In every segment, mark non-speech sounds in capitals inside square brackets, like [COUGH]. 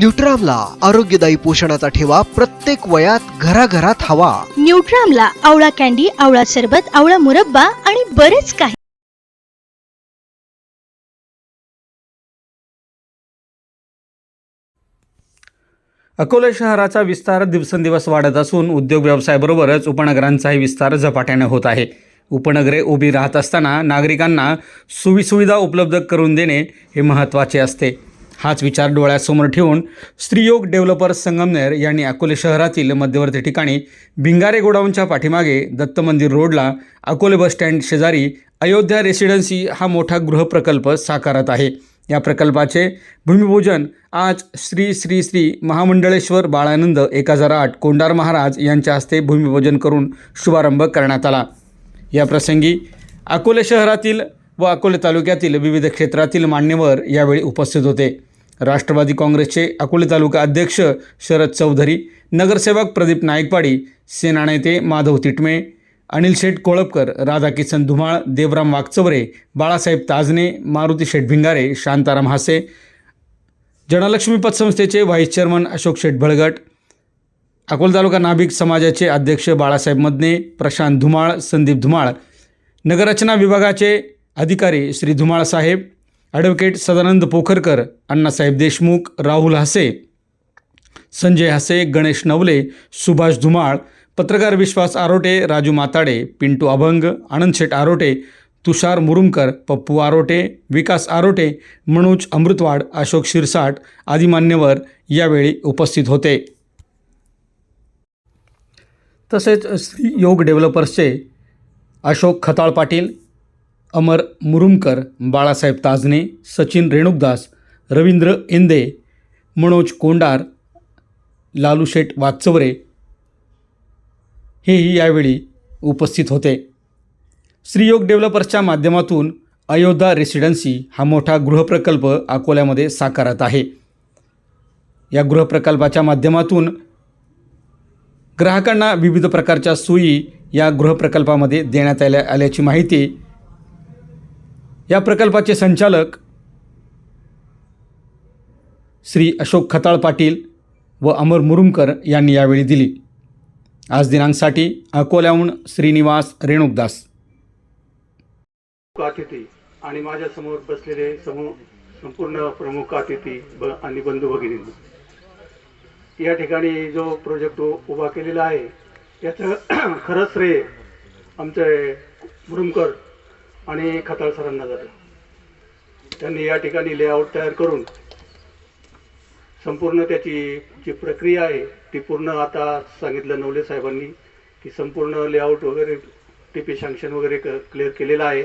न्यूट्रामला आरोग्यदायी पोषणाचा ठेवा प्रत्येक वयात घराघरात हवा. न्यूट्रामला आवळा कॅन्डी आवळा सरबत आवळा मुरब्बा आणि बरेच काही. अकोला शहराचा विस्तार दिवसेंदिवस वाढत असून उद्योग व्यवसायाबरोबरच उपनगरांचाही विस्तार झपाट्याने होत आहे. उपनगरे उभी राहत असताना नागरिकांना सोयीसुविधा उपलब्ध करून देणे हे महत्त्वाचे असते. हाच विचार डोळ्यासमोर ठेवून स्त्रीयोग डेव्हलपर संगमनेर यांनी अकोले शहरातील मध्यवर्ती ठिकाणी भिंगारे गोडाऊनच्या पाठीमागे दत्त मंदिर रोडला अकोले बस स्टँड शेजारी अयोध्या रेसिडेन्सी हा मोठा गृहप्रकल्प साकारत आहे. या प्रकल्पाचे भूमिपूजन आज श्री श्री श्री महामंडळेश्वर बाळानंद एक हजार आठ कोंडार महाराज यांच्या हस्ते भूमिपूजन करून शुभारंभ करण्यात आला. या प्रसंगी अकोले शहरातील व अकोले तालुक्यातील विविध क्षेत्रातील मान्यवर यावेळी उपस्थित होते. राष्ट्रवादी काँग्रेसचे अकोले तालुका अध्यक्ष शरद चौधरी नगरसेवक प्रदीप नायकवाडी सेना नेते माधव तिटमे अनिल शेठ कोळपकर राधाकिसन धुमाळ देवराम वागचवरे बाळासाहेब ताजने मारुती शेठ भिंगारे शांताराम हासे जनलक्ष्मी पतसंस्थेचे व्हाईस चेअरमन अशोक शेठ भळगट अकोला तालुका नाभिक समाजाचे अध्यक्ष बाळासाहेब मदने प्रशांत धुमाळ संदीप धुमाळ नगररचना विभागाचे अधिकारी श्री धुमाळ साहेब ॲडव्होकेट सदानंद पोखरकर अण्णासाहेब देशमुख राहुल हसे संजय हसे गणेश नवले सुभाष धुमाळ पत्रकार विश्वास आरोटे राजू माताडे पिंटू अभंग आनंद शेठ आरोटे तुषार मुरुमकर पप्पू आरोटे विकास आरोटे मनोज अमृतवाड अशोक शिरसाट आदी मान्यवर यावेळी उपस्थित होते. तसेच श्री योग डेव्हलपर्सचे अशोक खताळ पाटील अमर मुरुमकर बाळासाहेब ताजने सचिन रेणुकदास रवींद्र इंदे मनोज कोंडार लालूशेठ वागचवरे हेही यावेळी उपस्थित होते. श्रीयोग डेव्हलपर्सच्या माध्यमातून अयोध्या रेसिडेन्सी हा मोठा गृहप्रकल्प अकोल्यामध्ये साकारत आहे. या गृहप्रकल्पाच्या माध्यमातून ग्राहकांना विविध प्रकारच्या सोयी या गृहप्रकल्पामध्ये देण्यात आल्या आल्याची माहिती या प्रकल्पाचे संचालक श्री अशोक खताळ पाटील व अमर मुरुमकर यांनी यावेळी दिली. आज दिनांकसाठी अकोल्याहून श्रीनिवास रेणुकदास. प्रमुख अतिथी आणि माझ्यासमोर बसलेले समूह संपूर्ण प्रमुख अतिथी ब आणि बंधू भगिनी या ठिकाणी जो प्रोजेक्ट उभा केलेला आहे याचं [CLEARS THROAT] खरं श्रेय आमचे मुरुमकर आणि खताळ सरांना जातं. त्यांनी या ठिकाणी लेआउट तयार करून संपूर्ण त्याची जी प्रक्रिया आहे ती पूर्ण आता सांगितलं नवले साहेबांनी की संपूर्ण लेआउट वगैरे टी पी सँक्शन वगैरे क क्लिअर केलेलं आहे.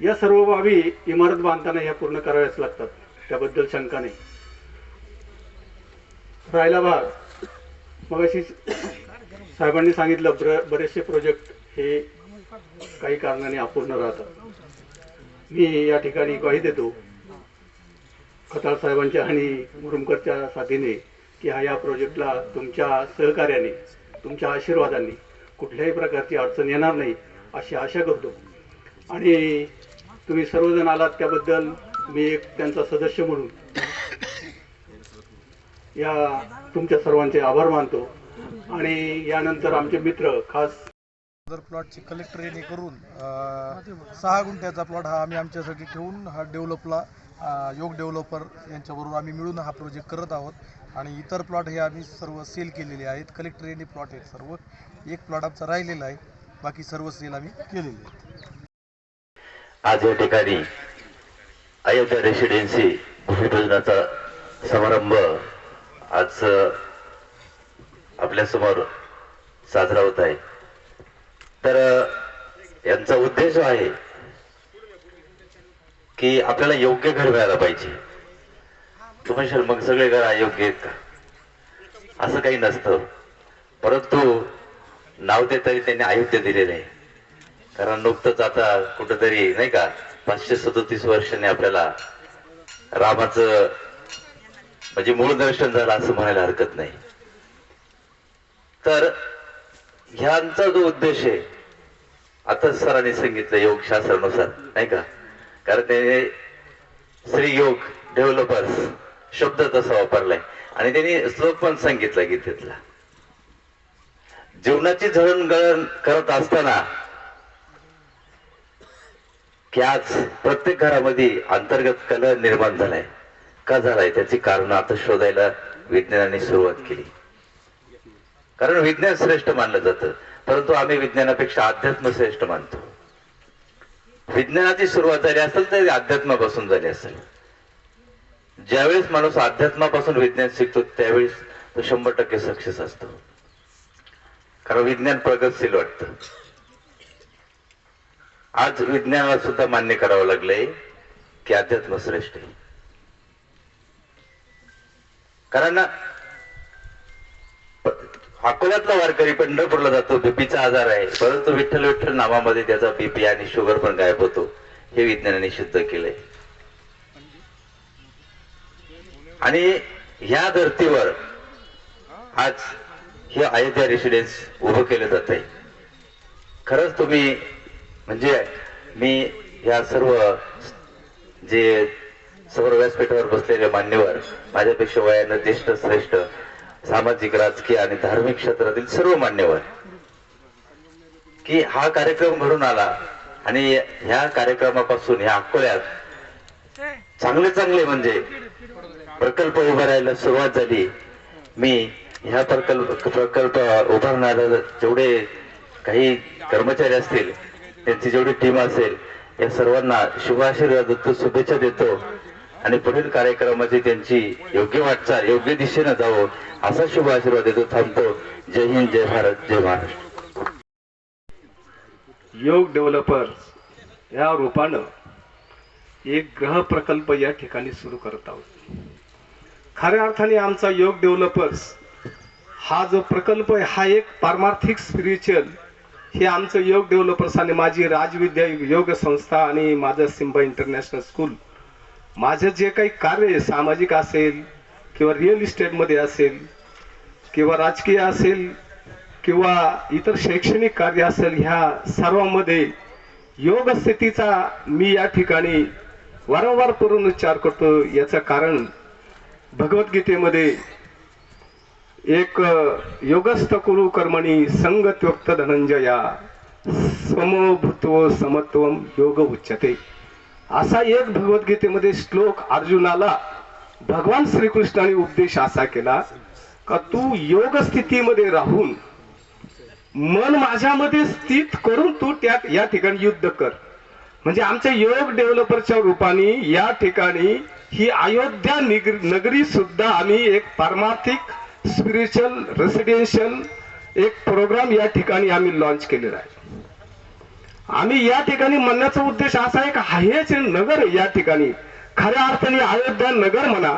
या सर्व बाबी इमारत बांधताना ह्या पूर्ण कराव्याच लागतात. त्याबद्दल शंका नाही. राहिला भाग. मग अशी साहेबांनी सांगितलं बर बरेचसे प्रोजेक्ट हे काही कारणाने अपूर्ण राहतात. मी या ठिकाणी ग्वाही देतो. खताळ साहेबांच्या आणि मुरुमकरच्या साथीने की हा या प्रोजेक्टला तुमच्या सहकार्याने तुमच्या आशीर्वादाने कुठल्याही प्रकारची अडचण येणार नाही अशी आशा करतो. आणि तुम्ही सर्वजण आलात त्याबद्दल मी एक त्यांचा सदस्य म्हणून या तुमच्या सर्वांचे आभार मानतो. आणि यानंतर आमचे मित्र खास जर प्लॉटची कलेक्टर येणे करून सहा गुंठ्याचा प्लॉट हा आम्ही आमच्यासाठी ठेवून हा डेव्हलपला योग डेव्हलपर यांच्याबरोबर आम्ही मिळून हा प्रोजेक्ट करत आहोत. आणि इतर प्लॉट हे आम्ही सर्व सेल केलेले आहेत. कलेक्टर यांनी प्लॉट आहेत सर्व. एक प्लॉट आमचा राहिलेला आहे. बाकी सर्व सेल आम्ही केलेले आहेत. आज या ठिकाणी अयोध्या रेसिडेन्सी भूमिपूजनाचा समारंभ आज आपल्यासमोर साजरा होत आहे. तर यांचा उद्देश आहे की आपल्याला योग्य घर मिळायला पाहिजे. तुम्ही म्हणशाल मग सगळे घर अयोग्य आहेत का? असं काही नसतं. परंतु नाव देताना त्यांनी आयुक्त दिलेलं आहे. कारण नुकतंच आता कुठंतरी नाही का पाचशे सदोतीस वर्षांनी आपल्याला रामाचं म्हणजे मूळ दर्शन झालं असं म्हणायला हरकत नाही. तर ह्यांचा जो उद्देश आहे आता सरांनी सांगितलं योगशास्त्रानुसार नाही का? कारण ते श्री योग डेव्हलपर्स शब्द तसा वापरलाय. आणि त्यांनी श्लोक पण सांगितला गीतेतला. जीवनाची जळणगळण करत असताना की आज प्रत्येक घरामध्ये अंतर्गत कलह निर्माण झालाय. का झालाय? त्याची कारण आता शोधायला विज्ञानाने सुरुवात केली. कारण विज्ञान श्रेष्ठ मानलं जातं. परंतु आम्ही विज्ञानापेक्षा अध्यात्म श्रेष्ठ मानतो. विज्ञानाची सुरुवात झाली असेल तर अध्यात्मापासून झाली असेल. ज्यावेळेस माणूस अध्यात्मापासून विज्ञान शिकतो त्यावेळेस तो शंभर टक्के सक्सेस असतो. कारण विज्ञान प्रगतशील वाटतं. आज विज्ञानाला सुद्धा मान्य करावं लागलंय की अध्यात्म श्रेष्ठ आहे. कारण अकोल्यातला वारकरी पंढरपूरला जातो. बीपीचा आजार आहे. परंतु विठ्ठल विठ्ठल नावामध्ये त्याचा बीपी आणि शुगर पण गायब होतो. हे विज्ञानाने सिद्ध केलंय. आणि ह्या धर्तीवर आज हे अयोध्या रेसिडेन्स उभं केलं जात आहे. खरंच तुम्ही म्हणजे मी या सर्व जे सर्व व्यासपीठावर बसलेले मान्यवर माझ्यापेक्षा वयानं ज्येष्ठ श्रेष्ठ सामाजिक राजकीय आणि धार्मिक क्षेत्रातील सर्व मान्यवर की हा कार्यक्रम घडून आला आणि ह्या कार्यक्रमापासून ह्या अकोल्यात चांगले चांगले म्हणजे प्रकल्प उभारायला सुरुवात झाली. मी ह्या प्रकल्प प्रकल्प उभारणाऱ्या जेवढे काही कर्मचारी असतील त्यांची जेवढी टीम असेल या सर्वांना शुभाशीर्वाद देतो शुभेच्छा देतो. आणि पुढील कार्यक्रमाची त्यांची योग्य वाटचाल योग्य दिशेनं जावं असा शुभ आशीर्वाद देतो थांबतो. जय हिंद जय भारत जय महाराष्ट्र. योग डेव्हलपर्स या रूपानं एक ग्रह प्रकल्प या ठिकाणी सुरू करत आहोत. खऱ्या अर्थाने आमचा योग डेव्हलपर्स हा जो प्रकल्प आहे हा एक पारमार्थिक स्पिरिच्युअल हे आमचं योग डेव्हलपर्स आणि माझी राजविद्या योग संस्था आणि माझं सिम्बा इंटरनॅशनल स्कूल माझं जे काही कार्य आहे सामाजिक असेल किंवा रिअल इस्टेटमध्ये असेल किंवा राजकीय असेल किंवा इतर शैक्षणिक कार्य असेल ह्या सर्वांमध्ये योग स्थितीचा मी या ठिकाणी वारंवार पुनरुच्चार करतो. याचं कारण भगवद्गीतेमध्ये एक योगस्थ कुरु कर्मणी संगत्युक्त धनंजया समभूत्व समत्वम योग उच्चते असा एक भगवद्गीतेमध्ये श्लोक अर्जुनाला भगवान श्रीकृष्णाने उपदेश असा केला का तू योग स्थितीमध्ये राहून मन माझ्यामध्ये स्थित करून तू त्या या ठिकाणी युद्ध कर. म्हणजे आमच्या योग डेव्हलपरच्या रूपाने या ठिकाणी ही अयोध्या निग- नगरी सुद्धा आम्ही एक पारमार्थिक स्पिरिच्युअल रेसिडेन्शियल एक प्रोग्राम या ठिकाणी आम्ही लॉन्च केलेला आहे. आम्ही या ठिकाणी म्हणण्याचा उद्देश असा आहे का हेच नगर या ठिकाणी. खऱ्या अर्थाने अयोध्या नगर म्हणा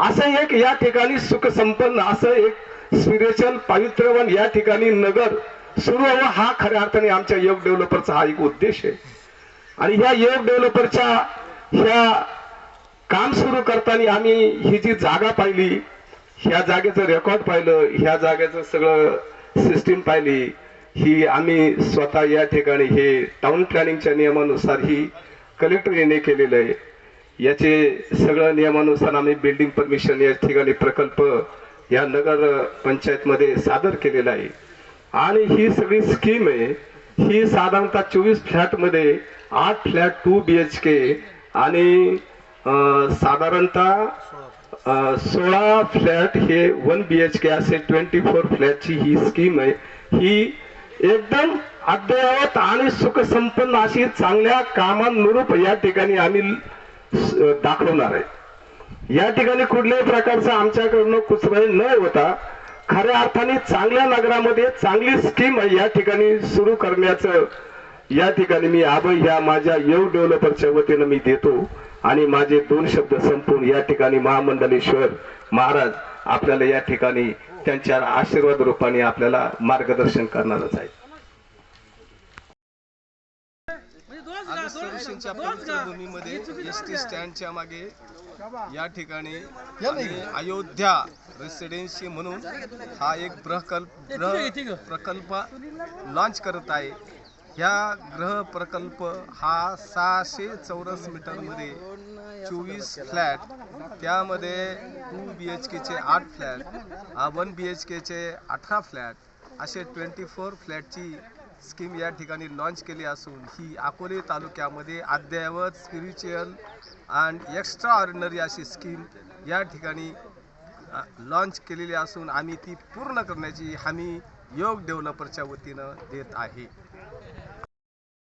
असं एक या ठिकाणी सुख संपन्न असं एक स्पिरिच्युअल पावित्र्यवान या ठिकाणी नगर सुरू व्हावं हा खऱ्या अर्थाने आमच्या योग डेव्हलपरचा हा एक उद्देश आहे. आणि ह्या योग डेव्हलपरच्या ह्या काम सुरू करताना आम्ही ही जी जागा पाहिली ह्या जागेचं रेकॉर्ड पाहिलं ह्या जागेचं सगळं सिस्टीम पाहिली ही आम्ही स्वतः या ठिकाणी हे टाउन प्लॅनिंगच्या नियमानुसार ही कलेक्टर येणे केलेलं आहे. याचे सगळं नियमानुसार आम्ही बिल्डिंग परमिशन या ठिकाणी प्रकल्प या नगर पंचायतमध्ये सादर केलेला आहे. आणि ही सगळी स्कीम आहे ही साधारणतः चोवीस फ्लॅटमध्ये आठ flat two B H K आणि साधारणतः सोळा फ्लॅट हे वन बी एच के असे ट्वेंटी फोर फ्लॅटची ही स्कीम आहे. ही एकदम अद्ययावत आणि सुखसंपन्न अशी चांगल्या कामानुरूप या ठिकाणी आम्ही दाखवणार आहे. या ठिकाणी कुठल्याही प्रकारचा आमच्याकडनं कुचराई न होता खऱ्या अर्थाने चांगल्या नगरामध्ये चांगली स्कीम या ठिकाणी सुरू करण्याचं या ठिकाणी मी आभय ह्या माझ्या योग डेव्हलपरच्या वतीनं मी देतो आणि माझे दोन शब्द संपून या ठिकाणी महामंडलेश्वर महाराज आपल्याला या ठिकाणी त्यांच्या आशीर्वाद रूपाने आपल्याला मार्गदर्शन करणारच आहे आदर्श सर्व्हिसिंगच्या पवित्र भूमीमध्ये एस टी स्टँडच्या मागे या ठिकाणी अयोध्या रेसिडेन्सी म्हणून हा एक प्रकल्प ग्रह प्रकल्प लॉन्च करत आहे. ह्या ग्रह प्रकल्प हा सहाशे चौरस मीटरमध्ये चोवीस फ्लॅट त्यामध्ये टू बी एच केचे आठ फ्लॅट वन बी एच केचे अठरा फ्लॅट असे ट्वेंटी फोर फ्लॅटची स्कीम या ठिकाणी लॉन्च केली असून ही अकोले तालुक्यामध्ये अद्ययावत स्पिरिच्युअल अँड एक्स्ट्रा ऑर्डिनरी अशी स्कीम या ठिकाणी लॉन्च केलेली असून आम्ही ती पूर्ण करण्याची हमी योग डेव्हलपरच्या वतीनं देत आहे.